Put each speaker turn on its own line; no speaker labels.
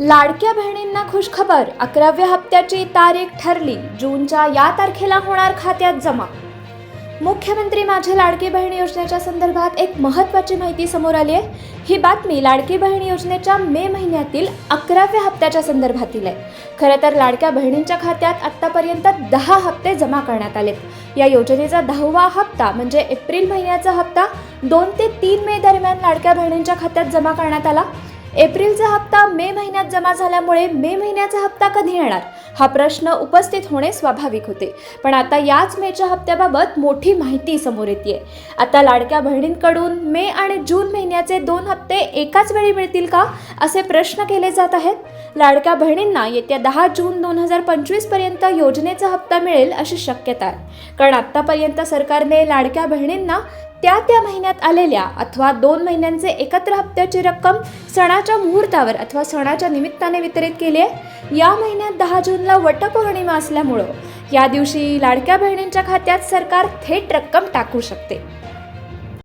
लाडक्या बहिणींना खुशखबर. अकराव्या हप्त्याची तारीख ठरली. जूनच्या या तारखेला होणार खात्यात जमा. मुख्यमंत्री माझी लाडकी बहीण योजनेच्या संदर्भात एक महत्त्वाची माहिती समोर आली आहे. ही बातमी लाडकी बहीण योजनेच्या मे महिन्यातील अकराव्या हप्त्याच्या संदर्भातील आहे. खरं तर लाडक्या बहिणींच्या खात्यात आत्तापर्यंत दहा हप्ते जमा करण्यात आलेत. या योजनेचा दहावा हप्ता म्हणजे एप्रिल महिन्याचा हप्ता दोन ते तीन मे दरम्यान लाडक्या बहिणींच्या खात्यात जमा करण्यात आला. एप्रिलचा हप्ता मे महिन्यात जमा झाल्यामुळे मे महिन्याचा हप्ता कधी येणार? हा प्रश्न उपस्थित होणे स्वाभाविक होते. पण आता याच मेच्या हप्त्याबाबत मोठी माहिती समोर येते आता लाडक्या बहिणींकडून मे आणि जून महिन्याचे दोन हप्ते एकाच वेळी मिळतील का? असे प्रश्न केले जात आहेत. लाडक्या बहिणींना येत्या दहा जून दोन हजार पंचवीसपर्यंत योजनेचा हप्ता मिळेल अशी शक्यता आहे. कारण आतापर्यंत सरकारने लाडक्या बहिणींना त्या त्या महिन्यात आलेल्या अथवा दोन महिन्यांचे एकत्र हप्त्याची रक्कम सणाच्या मुहूर्तावर अथवा सणाच्या निमित्ताने वितरित केली आहे. या महिन्यात दहा जूनला वटपौर्णिमा असल्यामुळं या दिवशी लाडक्या बहिणींच्या खात्यात सरकार थेट रक्कम टाकू शकते.